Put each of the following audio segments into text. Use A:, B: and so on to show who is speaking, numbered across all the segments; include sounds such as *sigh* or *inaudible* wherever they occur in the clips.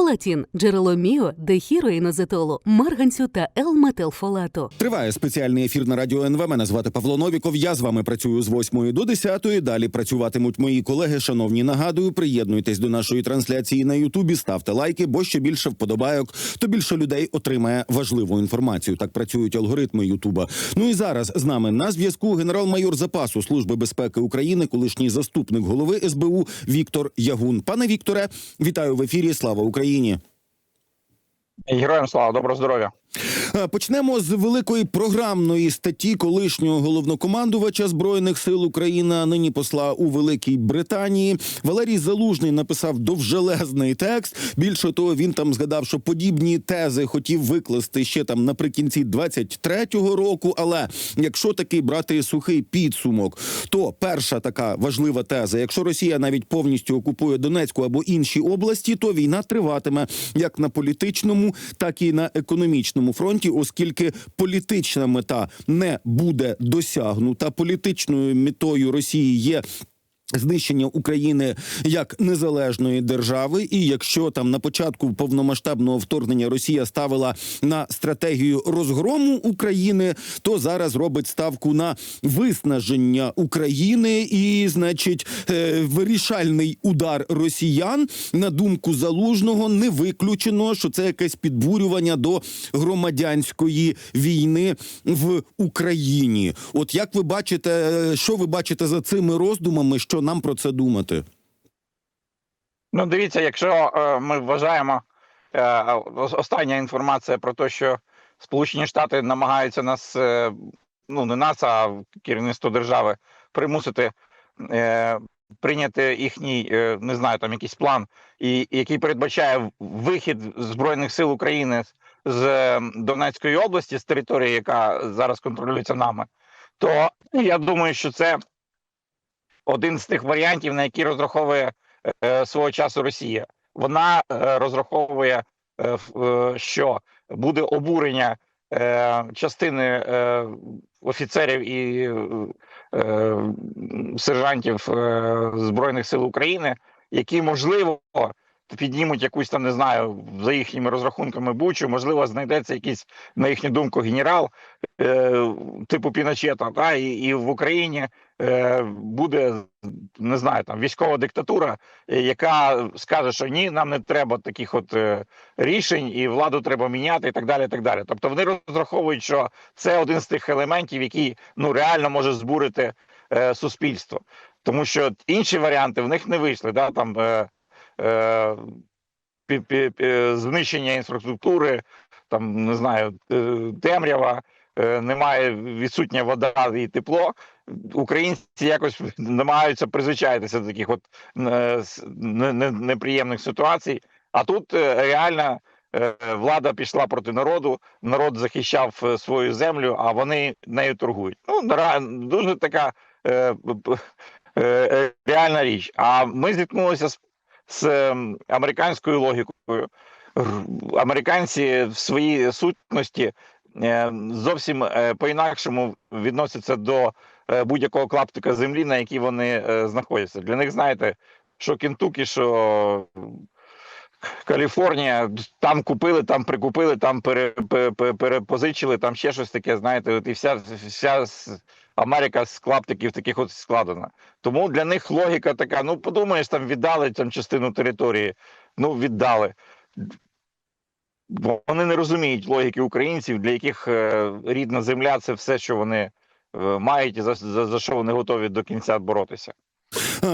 A: Фолатін – джерело міо, дехіроїнозетолу, марганцю та Л-метилфолату.
B: Триває спеціальний ефір на радіо НВ. Мене звати Павло Новіков. Я з вами працюю з 8 до 10. Далі працюватимуть мої колеги. Шановні, нагадую, приєднуйтесь до нашої трансляції на Ютубі, ставте лайки, бо що більше вподобайок, то більше людей отримає важливу інформацію. Так працюють алгоритми Ютуба. Ну і зараз з нами на зв'язку генерал-майор запасу Служби безпеки України, колишній заступник голови СБУ Віктор Ягун. Пане Вікторе, вітаю в ефірі. Слава Україні!
C: Героям слава, доброго здоров'я.
B: Е, Почнемо з великої програмної статті колишнього головнокомандувача збройних сил України, нині посла у Великій Британії. Валерій Залужний написав довжелезний текст. Більше того, він там згадав, що подібні тези хотів викласти ще там наприкінці 23-го року. Але якщо таки брати сухий підсумок, то перша така важлива теза: якщо Росія навіть повністю окупує Донецьку або інші області, то війна триватиме як на політичному, так і на економічному фронті, оскільки політична мета не буде досягнута. Політичною метою Росії є. Знищення України як незалежної держави, і якщо там на початку повномасштабного вторгнення Росія ставила на стратегію розгрому України, то зараз робить ставку на виснаження України, і значить е, вирішальний удар росіян на думку залужного не виключено, що це якесь підбурювання до громадянської війни в Україні. От як ви бачите, е, що ви бачите за цими роздумами? Що нам про це думати?
C: Ну, дивіться, якщо е, ми вважаємо е, остання інформація про те, що Сполучені Штати намагаються нас, е, ну не нас, а керівництво держави примусити е, прийняти їхній, е, не знаю, там якийсь план, і який передбачає вихід збройних сил України з- Донецької області, з території, яка зараз контролюється нами, то я думаю, що це один з тих варіантів, на які розраховує е, свого часу Росія. Вона е, розраховує, е, що буде обурення частини офіцерів і сержантів Збройних сил України, які можливо піднімуть якусь там, не знаю, за їхніми розрахунками бучу, можливо, знайдеться якийсь, на їхню думку, генерал е, типу Піночета, та і, і в Україні е, буде не знаю, там військова диктатура, е, яка скаже, що ні, нам не треба таких от е, рішень, і владу треба міняти, і так далі. і так далі. Тобто вони розраховують, що це один з тих елементів, який ну реально може збурити е, суспільство, тому що інші варіанти в них не вийшли. Да? Там е, знищення інфраструктури, там не знаю, е, темрява. е, Немає відсутня вода і тепло, українці якось намагаються призвичаїтися до таких от е, неприємних ситуацій. А тут е, реально е, влада пішла проти народу, народ захищав е, свою землю, а вони нею торгують. Ну дуже така е, е, е, реальна річ. А ми зіткнулися з, з ем, американською логікою. Американці в своїй сутності е, зовсім е, по-інакшому відносяться до е, будь-якого клаптика землі, на якій вони е, знаходяться. Для них, знаєте, що Кентукі, що Каліфорнія, там купили, там прикупили, там пере, пере, пере- перепозичили, там ще щось таке, знаєте, от і вся, вся Америка з клаптиків таких от складена. Тому для них логіка така: ну подумаєш, там віддали там частину території, ну віддали. Вони не розуміють логіки українців, для яких е, рідна земля це все, що вони е, мають, і за, за, за що вони готові до кінця боротися.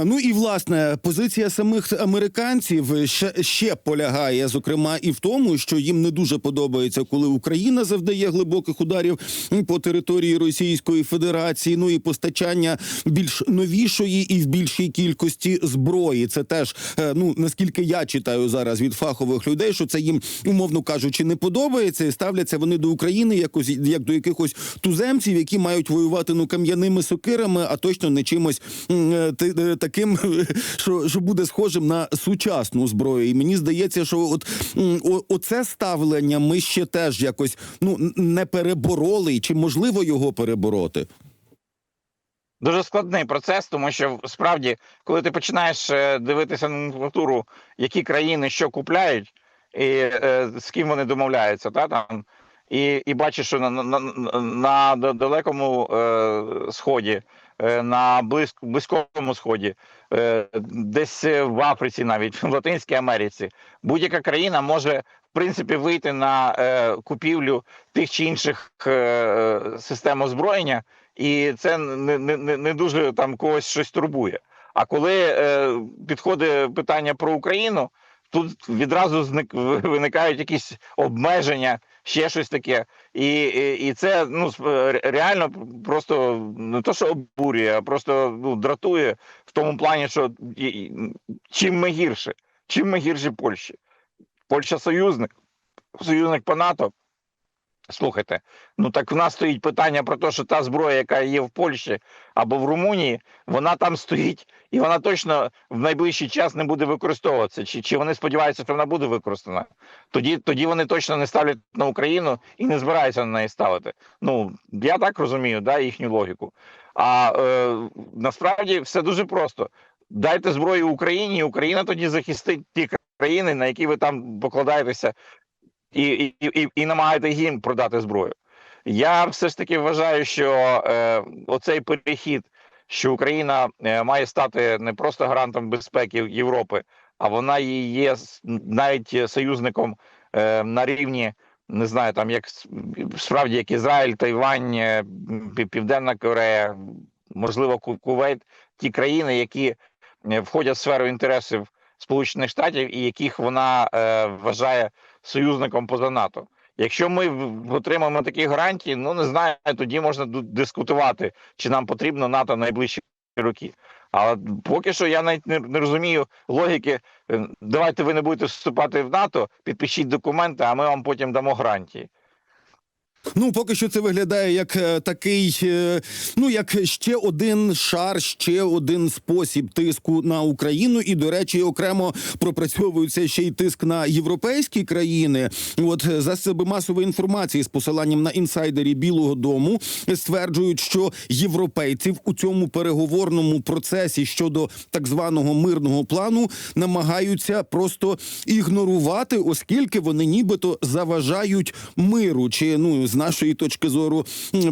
B: Ну і власне позиція самих американців ще, ще полягає, зокрема, і в тому, що їм не дуже подобається, коли Україна завдає глибоких ударів по території Російської Федерації. Ну і постачання більш новішої і в більшій кількості зброї. Це теж е, ну наскільки я читаю зараз від фахових людей, що це їм умовно кажучи не подобається, і ставляться вони до України якось як до якихось туземців, які мають воювати ну кам'яними сокирами, а точно не чимось е, ти- таким, *laughs* що, що буде схожим на сучасну зброю. І мені здається, що от оце ставлення ми ще теж якось ну не перебороли, чи можливо його перебороти?
C: Дуже складний процес, тому що справді, коли ти починаєш е, дивитися на номенклатуру, які країни що купляють, і е, з ким вони домовляються, та там. І, і бачиш, що на, на, на, на далекому е, сході, е, на близькому сході, е, десь в Африці, навіть *laughs* в Латинській Америці, будь-яка країна може в принципі вийти на е, купівлю тих чи інших е, е, систем озброєння, і це не, не, не дуже там когось щось турбує. А коли е, підходить питання про Україну, тут відразу *laughs* виникають якісь обмеження, ще щось таке. І, і, і це ну сп- реально просто не то, що обурює, а просто ну, дратує в тому плані, що і, чим ми гірше, чим ми гірше Польщі. Польща союзник, союзник по НАТО. Слухайте, ну так в нас стоїть питання про те, що та зброя, яка є в Польщі або в Румунії, вона там стоїть, і вона точно в найближчий час не буде використовуватися. Чи, чи вони сподіваються, що вона буде використана? Тоді, тоді вони точно не ставлять на Україну і не збираються на неї ставити. Ну я так розумію, да, їхню логіку. А е, насправді все дуже просто. Дайте зброю Україні, і Україна тоді захистить ті країни, на які ви там покладаєтеся, і, і, і, і намагаєтесь їм продати зброю. Я все ж таки вважаю, що е, оцей перехід, що Україна е, має стати не просто гарантом безпеки Європи, а вона і є навіть союзником е, на рівні, не знаю, там як справді як Ізраїль, Тайвань, е, Південна Корея, можливо, Ку- Кувейт, ті країни, які е, входять в сферу інтересів Сполучених Штатів і яких вона е, вважає союзником поза НАТО. Якщо ми отримаємо такі гарантії, ну не знаю, тоді можна дискутувати, чи нам потрібно НАТО найближчі роки. Але поки що я навіть не, не розумію логіки. е, Давайте ви не будете вступати в НАТО, підпишіть документи, а ми вам потім дамо гарантії.
B: Ну, поки що це виглядає як е, такий, е, ну як ще один шар, ще один спосіб тиску на Україну. І до речі, окремо пропрацьовується ще й тиск на європейські країни. От е, засоби масової інформації з посиланням на інсайдері Білого Дому стверджують, що європейців у цьому переговорному процесі щодо так званого мирного плану намагаються просто ігнорувати, оскільки вони нібито заважають миру, чи ну нашої точки зору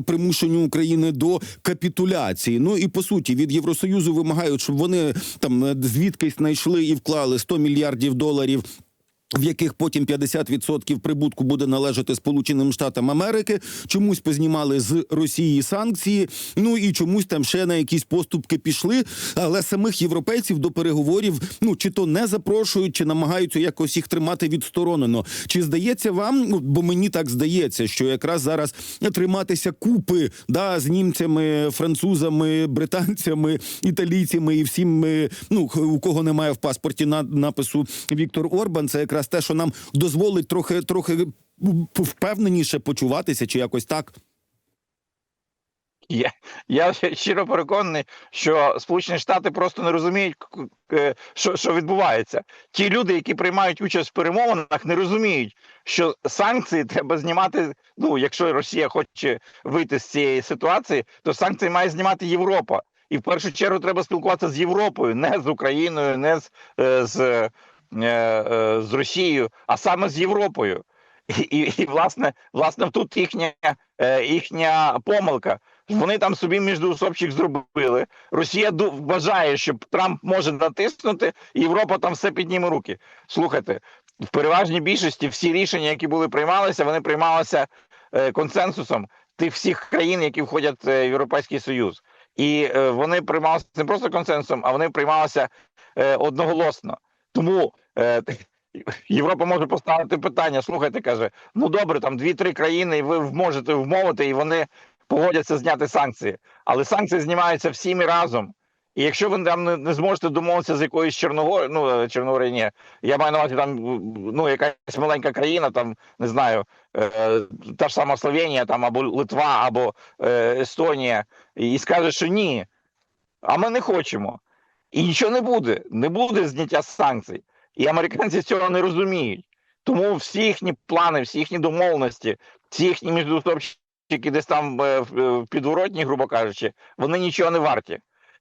B: примушенню України до капітуляції. Ну і по суті від Євросоюзу вимагають, щоб вони там е, звідкись знайшли і вклали 100 мільярдів доларів. В яких потім 50% прибутку буде належати Сполученим Штатам Америки, чомусь познімали з Росії санкції. Ну і чомусь там ще на якісь поступки пішли. Але самих європейців до переговорів ну чи то не запрошують, чи намагаються якось їх тримати відсторонено. Чи здається вам, ну, бо мені так здається, що якраз зараз триматися купи да з німцями, французами, британцями, італійцями і всім, е, ну у кого немає в паспорті на напису Віктор Орбан, це якраз те, що нам дозволить трохи трохи впевненіше почуватися, чи якось так.
C: Я, я щиро переконаний, що Сполучені Штати просто не розуміють, що, що відбувається. Ті люди, які приймають участь в перемовинах, не розуміють, що санкції треба знімати. Ну, якщо Росія хоче вийти з цієї ситуації, то санкції має знімати Європа. І в першу чергу треба спілкуватися з Європою, не з Україною, не з, е, з, з Росією, а саме з Європою. І, і, і власне, власне, тут їхня, е, їхня помилка. Вони там собі міждоусобчик зробили. Росія вважає, що Трамп може натиснути, і Європа там все підніме руки. Слухайте, в переважній більшості всі рішення, які були приймалися, вони приймалися е, консенсусом тих всіх країн, які входять е, в Європейський Союз. І е, вони приймалися не просто консенсусом, а вони приймалися е, одноголосно. Тому е, *laughs* Європа може поставити питання: слухайте, каже, ну добре, там дві-три країни, і ви можете вмовити, і вони погодяться зняти санкції. Але санкції знімаються всіми разом. І якщо ви там не, зможете домовитися з якоюсь Чорногорією, ну е, Чорногорія, ні, я маю на увазі там ну якась маленька країна, там не знаю, е, та ж сама Словенія, там або Литва, або е, Естонія, і скаже, що ні, а ми не хочемо. І нічого не буде, не буде зняття санкцій. І американці *laughs* цього не розуміють. Тому всі їхні плани, всі їхні домовленості, всі їхні міждоусобчики десь там е, в е, підворотні, грубо кажучи, вони нічого не варті.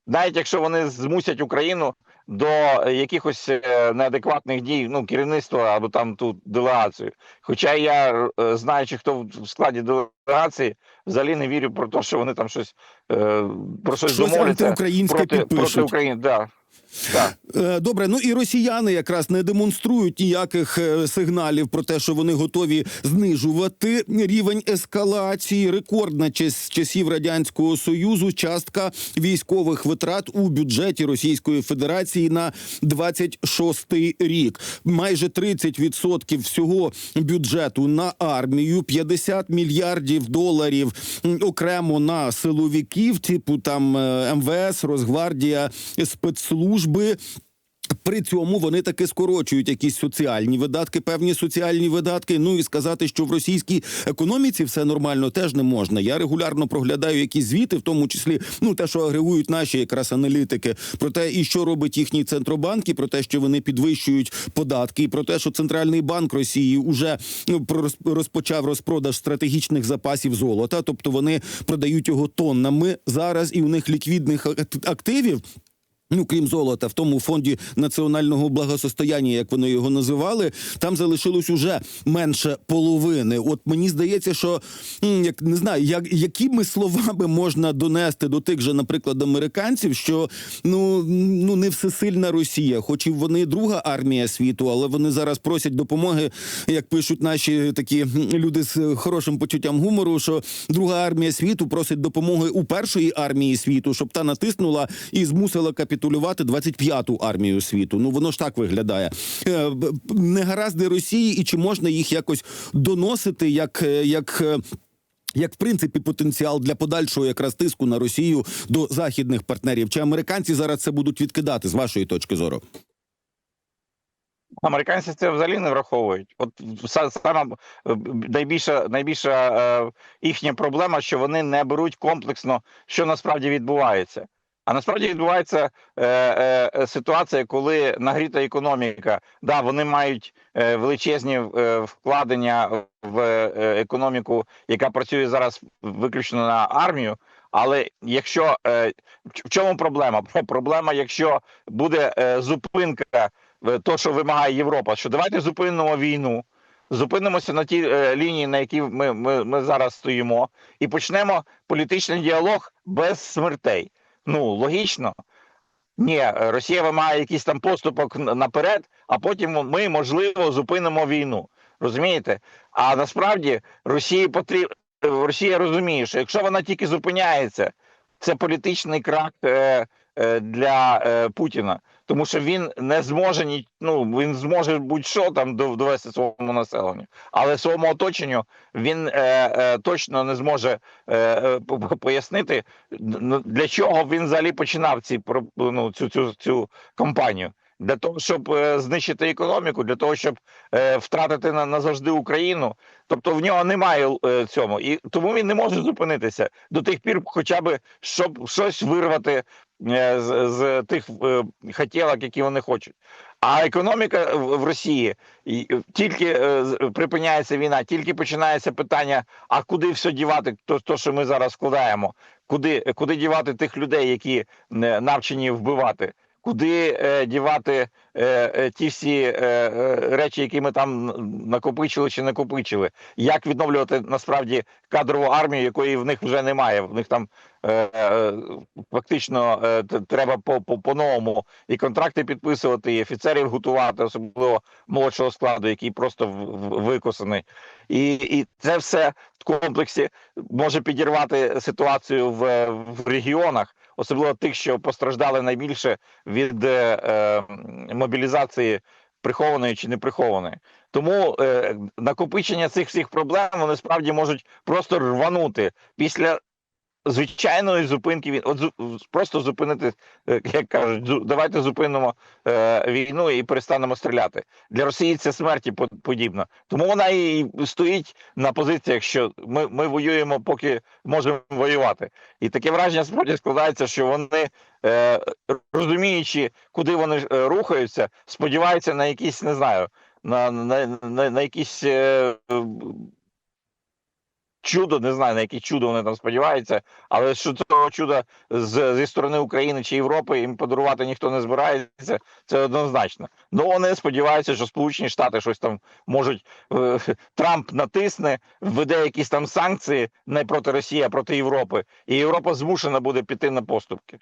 C: Навіть якщо вони змусять Україну до якихось е, неадекватних дій ну, керівництва або там тут делегацію. Хоча я, знаючи, хто в складі делегації, взагалі не вірю про те, що вони там щось про щось,
B: Щось
C: домовляться проти, проти. України. Да.
B: Е, Добре, ну і росіяни якраз не демонструють ніяких е, сигналів про те, що вони готові знижувати рівень ескалації. Рекордна з часів радянського союзу частка військових витрат у бюджеті Російської Федерації на 26-й рік. Майже 30% всього бюджету на армію, 50 мільярдів доларів окремо на силовиків, типу там е, МВС, Росгвардія, спецслужби. При цьому вони таки скорочують якісь соціальні видатки, певні соціальні видатки. Ну і сказати, що в російській економіці все нормально, теж не можна. Я регулярно проглядаю якісь звіти, в тому числі ну те, що агрегують наші якраз аналітики, про те, і що робить їхній центробанк, і про те, що вони підвищують податки, і про те, що центральний банк Росії уже ну, розпочав розпродаж стратегічних запасів золота, тобто вони продають його тоннами зараз, і у них ліквідних ак- активів. Ну, крім золота, в тому фонді національного благосостояння, як вони його називали, там залишилось уже менше половини. От мені здається, що як не знаю, як якими словами можна донести до тих же, наприклад, американців, що ну ну не всесильна Росія, хоч і вони друга армія світу, але вони зараз просять допомоги, як пишуть наші такі люди з хорошим почуттям гумору, що друга армія світу просить допомоги у першої армії світу, щоб та натиснула і змусила капітулювати 25-ту армію світу. Ну воно ж так виглядає. Е, Негаразди Росії, і чи можна їх якось доносити, як, е, як. е, Як в принципі потенціал для подальшого якраз тиску на Росію до західних партнерів, чи американці зараз це будуть відкидати з вашої точки зору?
C: Американці це взагалі не враховують. От са- сама е, б- найбільша, найбільша е, їхня проблема, що вони не беруть комплексно, що насправді відбувається. А насправді відбувається е, е, е, ситуація, коли нагріта економіка, да, вони мають е, величезні е, вкладення в економіку, яка працює зараз виключно на армію. Але якщо е, в чому проблема? *laughs* Проблема, якщо буде е, зупинка то, що вимагає Європа, що давайте зупинимо війну, зупинимося на тій е, лінії, на якій ми, ми, ми зараз стоїмо, і почнемо політичний діалог без смертей. Ну логічно. Ні, Росія вимагає якийсь там поступок наперед, а потім ми, можливо, зупинимо війну. Розумієте? А насправді Росії потріб... Росія розуміє, що якщо вона тільки зупиняється, це політичний крак е, е, для е, Путіна, тому що він не зможе ні, ну він зможе будь-що там дов- довести своєму населенню, але своєму оточенню він е, е, точно не зможе е, е, по- по- пояснити для чого він взагалі починав ці ну, цю, цю, цю кампанію. Для того, щоб е, знищити економіку, для того, щоб е, втратити на, назавжди Україну. Тобто в нього немає е, цьому, і тому він не може зупинитися до тих пір, хоча б щоб щось вирвати з, з тих е, хотілок, які вони хочуть. А економіка в, Росії е, тільки е, припиняється війна, тільки починається питання: а куди все дівати? То, то що ми зараз складаємо, куди, куди дівати тих людей, які е, навчені вбивати? Куди е, дівати е, е, ті всі е, е, речі, які ми там накопичили чи накопичили? Як відновлювати насправді кадрову армію, якої в них вже немає? В них там е, е, фактично е, треба по, по, по-новому і контракти підписувати, і офіцерів готувати, особливо молодшого складу, який просто викосаний. І, і це все в комплексі може підірвати ситуацію в, в регіонах, особливо тих, що постраждали найбільше від е, е, мобілізації прихованої чи неприхованої. Тому е, накопичення цих всіх проблем вони справді можуть просто рванути після звичайної зупинки він от просто зупинити, е, як кажуть, давайте зупинимо е, війну і перестанемо стріляти. Для Росії це смерті по- подібно. Тому вона і стоїть на позиціях, що ми, ми воюємо, поки можемо воювати. І таке враження справді складається, що вони, е, розуміючи, куди вони е, рухаються, сподіваються на якісь, не знаю, на, на, на, на якісь. Чудо, не знаю на яке чудо вони там сподіваються, але що цього чуда з, зі сторони України чи Європи їм подарувати ніхто не збирається, це однозначно. Ну вони сподіваються, що Сполучені Штати щось там можуть. е, Трамп натисне, введе якісь там санкції не проти Росії, а проти Європи, і Європа змушена буде піти на поступки.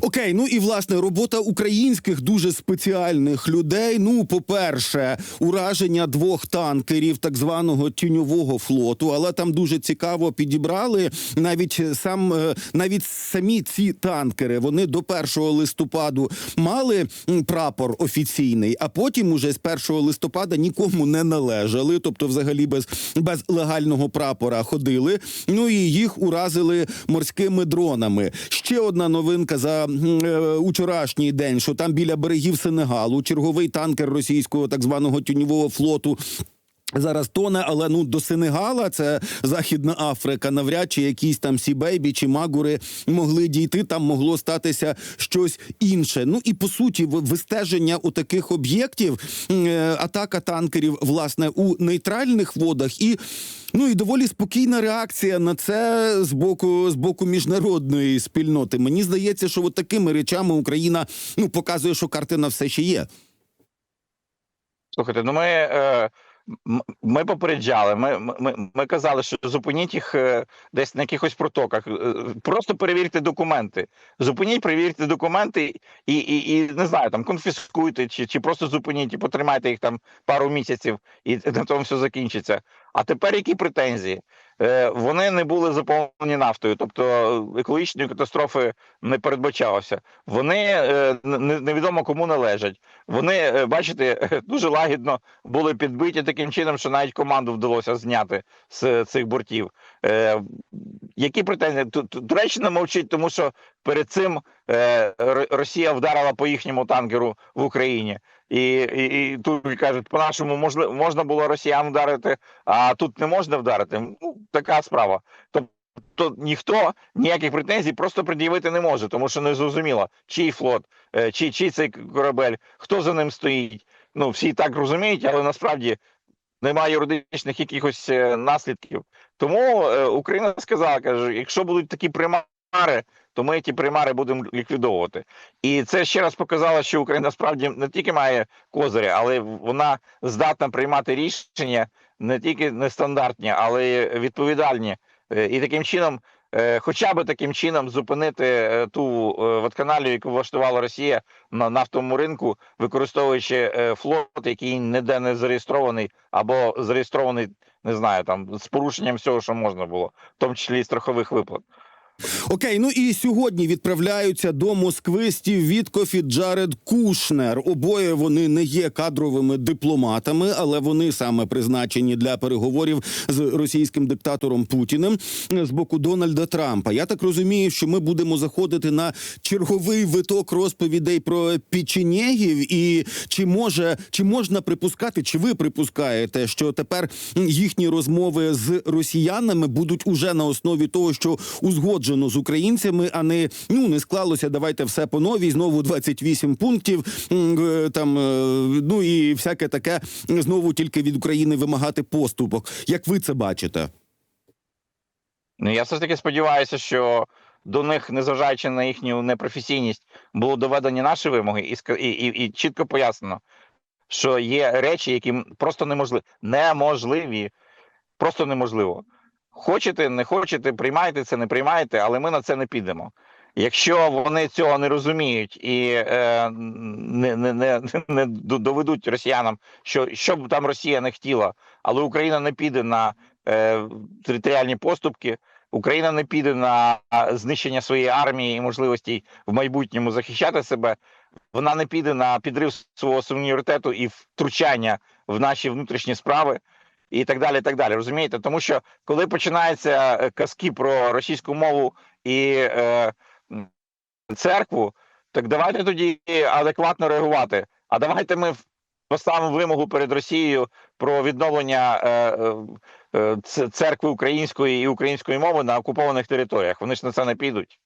B: Окей, ну і власне робота українських дуже спеціальних людей. Ну, по-перше, ураження двох танкерів так званого тіньового флоту, але там дуже цікаво підібрали навіть сам е, навіть самі ці танкери. Вони до 1 листопаду мали прапор офіційний, а потім уже з 1 листопада нікому не належали, тобто, взагалі без, без легального прапора ходили. Ну і їх уразили морськими дронами. Ще одна новинка за е, учорашній день, що там біля берегів Сенегалу черговий танкер російського так званого тюньового флоту. Зараз тоне, але ну до Сенегала, це Західна Африка, навряд чи якісь там сібейбі чи магури могли дійти. Там могло статися щось інше. Ну і по суті, ви- вистеження у таких об'єктів, е, атака танкерів, власне, у нейтральних водах і. Ну і доволі спокійна реакція на це з боку з боку міжнародної спільноти. Мені здається, що от такими речами Україна ну показує, що картина все ще є.
C: Слухайте, ну ми, е, ми попереджали. Ми, ми, ми казали, що зупиніть їх е, десь на якихось протоках. Е, Просто перевірте документи. Зупиніть, перевірте документи і, і, і не знаю, там конфіскуйте, чи, чи просто зупиніть і потримайте їх там пару місяців, і на тому все закінчиться. А тепер які претензії? Е, Вони не були заповнені нафтою, тобто екологічної катастрофи не передбачалося. Вони е, не- невідомо кому належать. Вони, е, бачите, *laughs* дуже лагідно були підбиті таким чином, що навіть команду вдалося зняти з цих бортів. Е, які претензії? Ту- ту- Туреччина мовчить, тому що перед цим е, Росія вдарила по їхньому танкеру в Україні. І, і, і тут кажуть, по-нашому можли, можна було росіян вдарити, а тут не можна вдарити. Ну, така справа. Тобто ніхто ніяких претензій просто пред'явити не може, тому що не зрозуміло, чий флот, е, чи, чий цей корабель, хто за ним стоїть. Ну, всі так розуміють, але насправді немає юридичних якихось е, наслідків. Тому е, Україна сказала, каже, якщо будуть такі примари, то ми ті примари будемо ліквідовувати. І це ще раз показало, що Україна справді не тільки має козирі, але вона здатна приймати рішення не тільки нестандартні, але й відповідальні. Е, І таким чином, е, хоча б таким чином, зупинити ту ватканалію, яку влаштувала Росія на нафтовому ринку, використовуючи флот, який ніде не зареєстрований, або зареєстрований, не знаю, там з порушенням всього, що можна було, в тому числі і страхових виплат.
B: Окей, ну і сьогодні відправляються до Москви Стів Віткоф Джаред Кушнер. Обоє вони не є кадровими дипломатами, але вони саме призначені для переговорів з російським диктатором Путіним з боку Дональда Трампа. Я так розумію, що ми будемо заходити на черговий виток розповідей про печенєгів. І чи може чи можна припускати, чи ви припускаєте, що тепер їхні розмови з росіянами будуть уже на основі того, що узгоджено з українцями, а не ну не склалося. Давайте все по новій. Знову 28 пунктів. е, Там е, ну і всяке таке знову тільки від України вимагати поступок. Як ви це бачите?
C: Ну я все ж таки сподіваюся, що до них, незважаючи на їхню непрофесійність, було доведені наші вимоги, і, і, і чітко пояснено, що є речі, які просто неможливі, неможливі, просто неможливо. Хочете, не хочете, приймаєте це, не приймаєте, але ми на це не підемо. Якщо вони цього не розуміють і е, не, не, не, не доведуть росіянам, що що б там Росія не хотіла, але Україна не піде на е, територіальні поступки, Україна не піде на знищення своєї армії і можливості в майбутньому захищати себе. Вона не піде на підрив свого суверенітету і втручання в наші внутрішні справи, і так далі. і так далі. Розумієте? Тому що коли починаються е, казки про російську мову і е, церкву, так давайте тоді адекватно реагувати. А давайте ми поставимо вимогу перед Росією про відновлення е, е, е, церкви української і української мови на окупованих територіях. Вони ж на це не підуть.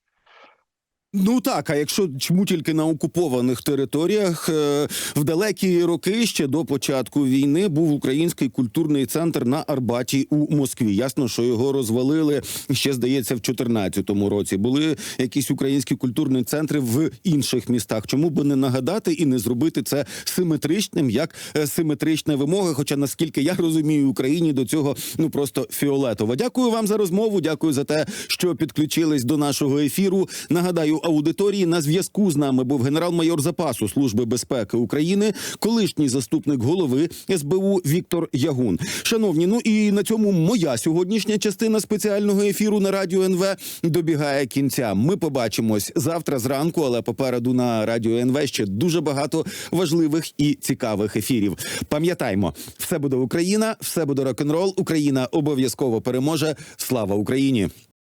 B: Ну так, а якщо чому тільки на окупованих територіях е, в далекі роки ще до початку війни був український культурний центр на Арбаті у Москві. Ясно, що його розвалили ще здається в 2014 році. Були якісь українські культурні центри в інших містах. Чому би не нагадати і не зробити це симетричним, як е, симетрична вимога? Хоча наскільки я розумію, Україні до цього ну просто фіолетово. Дякую вам за розмову. Дякую за те, що підключились до нашого ефіру. Нагадаю, аудиторії на зв'язку з нами був генерал-майор запасу Служби безпеки України, колишній заступник голови СБУ Віктор Ягун. Шановні, ну і на цьому моя сьогоднішня частина спеціального ефіру на радіо НВ добігає кінця. Ми побачимось завтра зранку, але попереду на радіо НВ ще дуже багато важливих і цікавих ефірів. Пам'ятаймо, все буде Україна, все буде рок-н-рол. Україна обов'язково переможе. Слава Україні!